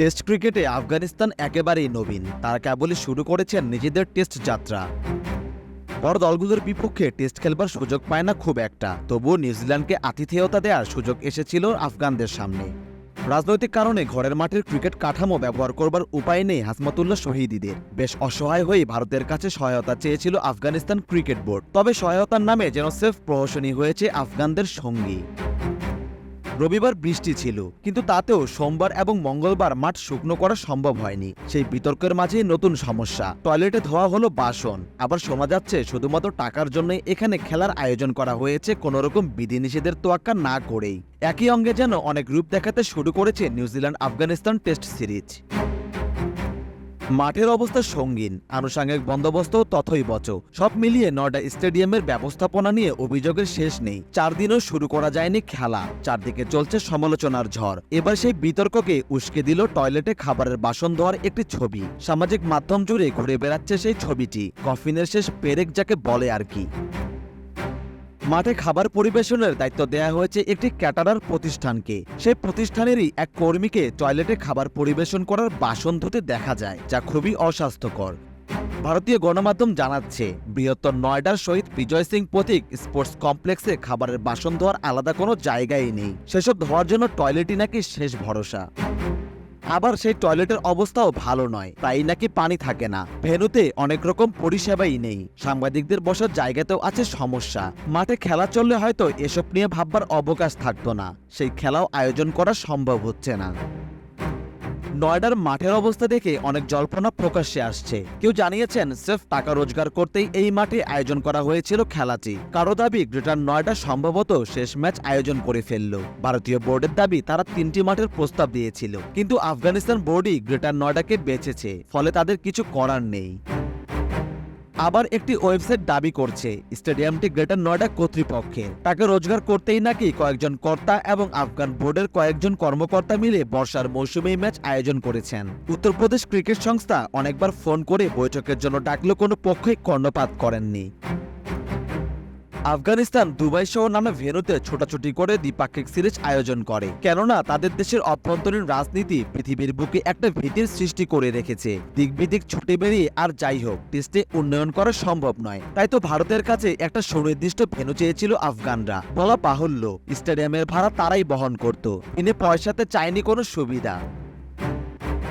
Test ক্রিকেটে আফগানিস্তান একেবারেই নবীন। তারা কেবলই শুরু করেছেন নিজেদের টেস্ট যাত্রা। বড় দলগুলোর বিপক্ষে টেস্ট খেলবার সুযোগ পায় না খুব একটা। তবুও নিউজিল্যান্ডকে আতিথেয়তা দেওয়ার সুযোগ এসেছিল আফগানদের সামনে। রাজনৈতিক কারণে ঘরের মাঠের ক্রিকেট কাঠামো ব্যবহার করবার উপায় নেই হাসমতুল্লাহ শহীদিদের। বেশ অসহায় হয়ে ভারতের কাছে সহায়তা চেয়েছিল আফগানিস্তান ক্রিকেট বোর্ড। তবে সহায়তার নামে যেন সেফ প্রহসনী হয়েছে আফগানদের সঙ্গী। রবিবার বৃষ্টি ছিল, কিন্তু তাতেও সোমবার এবং মঙ্গলবার মাঠ শুকনো করা সম্ভব হয়নি। সেই বিতর্কের মাঝে নতুন সমস্যা। টয়লেটে ধোয়া হলো বাসন। আবার শোনা যাচ্ছে শুধুমাত্র টাকার জন্যই এখানে খেলার আয়োজন করা হয়েছে কোনোরকম বিধিনিষেধের তোয়াক্কা না করেই। একই অঙ্গে যেন অনেক রূপ দেখাতে শুরু করেছে নিউজিল্যান্ড আফগানিস্তান টেস্ট সিরিজ। মাঠের অবস্থা সঙ্গীন। আনুষাঙ্গিক বন্দোবস্ত তথই বচ। সব মিলিয়ে নয়ডা স্টেডিয়ামের ব্যবস্থাপনা নিয়ে অভিযোগের শেষ নেই। চার দিনও শুরু করা যায়নি খেলা। চারদিকে চলছে সমালোচনার ঝড়। এবার সেই বিতর্ককে উস্কে দিল টয়লেটে খাবারের বাসন ধোয়ার একটি ছবি। সামাজিক মাধ্যম জুড়ে ঘুরে বেড়াচ্ছে সেই ছবিটি। কফিনের শেষ পেরেক যাকে বলে আর কি। মাঠে খাবার পরিবেশনের দায়িত্ব দেয়া হয়েছে একটি ক্যাটারার প্রতিষ্ঠানকে। সেই প্রতিষ্ঠানেরই এক কর্মীকে টয়লেটে খাবার পরিবেশন করার বাসন ধুতে দেখা যায়, যা খুবই অস্বাস্থ্যকর। ভারতীয় গণমাধ্যম জানাচ্ছে, বৃহত্তর নয়ডার শহীদ বিজয় সিং প্রতীক স্পোর্টস কমপ্লেক্সে খাবারের বাসন ধোয়ার আলাদা কোনো জায়গাই নেই। সেসব ধোয়ার জন্য টয়লেটই নাকি শেষ ভরসা। আবার সেই টয়লেটের অবস্থাও ভালো নয়। তাই নাকি পানি থাকে না? ভেনুতে অনেক রকম পরিষেবাই নেই। সাংবাদিকদের বসার জায়গাতেও আছে সমস্যা। মাঠে খেলা চললে হয়তো এসব নিয়ে ভাববার অবকাশ থাকতো না। সেই খেলাও আয়োজন করা সম্ভব হচ্ছে না। নয়ডার মাঠের অবস্থা দেখে অনেক জল্পনা প্রকাশ্যে আসছে। কেউ জানিয়েছেন, সেফ টাকা রোজগার করতেই এই মাঠে আয়োজন করা হয়েছিল খেলাটি। কারও দাবি, গ্রেটার নয়ডা সম্ভবত শেষ ম্যাচ আয়োজন করে ফেলল। ভারতীয় বোর্ডের দাবি, তারা তিনটি মাঠের প্রস্তাব দিয়েছিল। কিন্তু আফগানিস্তান বোর্ডই গ্রেটার নয়ডাকে বেঁচেছে ফলে তাদের কিছু করার নেই। আবার একটি ওয়েবসাইট দাবি করছে, স্টেডিয়ামটি গ্রেটার নয়ডা কর্তৃপক্ষের। তাকে রোজগার করতেই নাকি কয়েকজন কর্তা এবং আফগান বোর্ডের কয়েকজন কর্মকর্তা মিলে বর্ষার মৌসুমে ম্যাচ আয়োজন করেছেন। উত্তরপ্রদেশ ক্রিকেট সংস্থা অনেকবার ফোন করে বৈঠকের জন্য ডাকলেও কোনো পক্ষই কর্ণপাত করেননি। আফগানিস্তান দুবাই সহ নানা ভেন্যুতে ছোটাছুটি করে দ্বিপাক্ষিক সিরিজ আয়োজন করে। কেননা, তাদের দেশের অভ্যন্তরীণ রাজনীতি পৃথিবীর বুকে একটা ভীতির সৃষ্টি করে রেখেছে। দিক বিদিক ছুটে বেরিয়ে আর যাই হোক, টেস্টে উন্নয়ন করা সম্ভব নয়। তাই তো ভারতের কাছে একটা সুনির্দিষ্ট ভেনু চেয়েছিল আফগানরা। বলা বাহুল্য, স্টেডিয়ামের ভাড়া তারাই বহন করত। ইনি পয়সাতে চায়নি কোনো সুবিধা।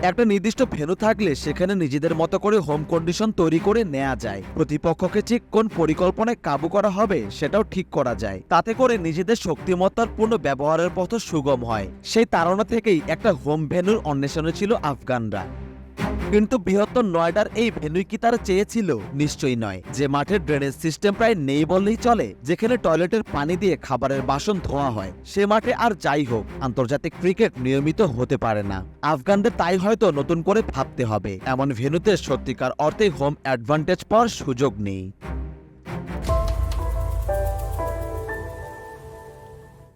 একটা নির্দিষ্ট ভেনু থাকলে সেখানে নিজেদের মতো করে হোম কন্ডিশন তৈরি করে নেওয়া যায়। প্রতিপক্ষকে ঠিক কোন পরিকল্পনায় কাবু করা হবে সেটাও ঠিক করা যায়। তাতে করে নিজেদের শক্তিমত্তার পূর্ণ ব্যবহারের পথ সুগম হয়। সেই তাড়না থেকেই একটা হোম ভেনুর অন্বেষণে ছিল আফগানরা। কিন্তু বৃহত্তর নয়ডার এই ভেনুই কি তারা চেয়েছিল? নিশ্চয়ই নয়। যে মাঠের ড্রেনেজ সিস্টেম প্রায় নেই বললেই চলে, যেখানে টয়লেটের পানি দিয়ে খাবারের বাসন ধোয়া হয়, সে মাঠে আর যাই হোক, আন্তর্জাতিক ক্রিকেট নিয়মিত হতে পারে না। আফগানদের তাই হয়তো নতুন করে ভাবতে হবে। এমন ভেনুতে সত্যিকার অর্থে হোম অ্যাডভান্টেজ পাওয়ার সুযোগ নেই।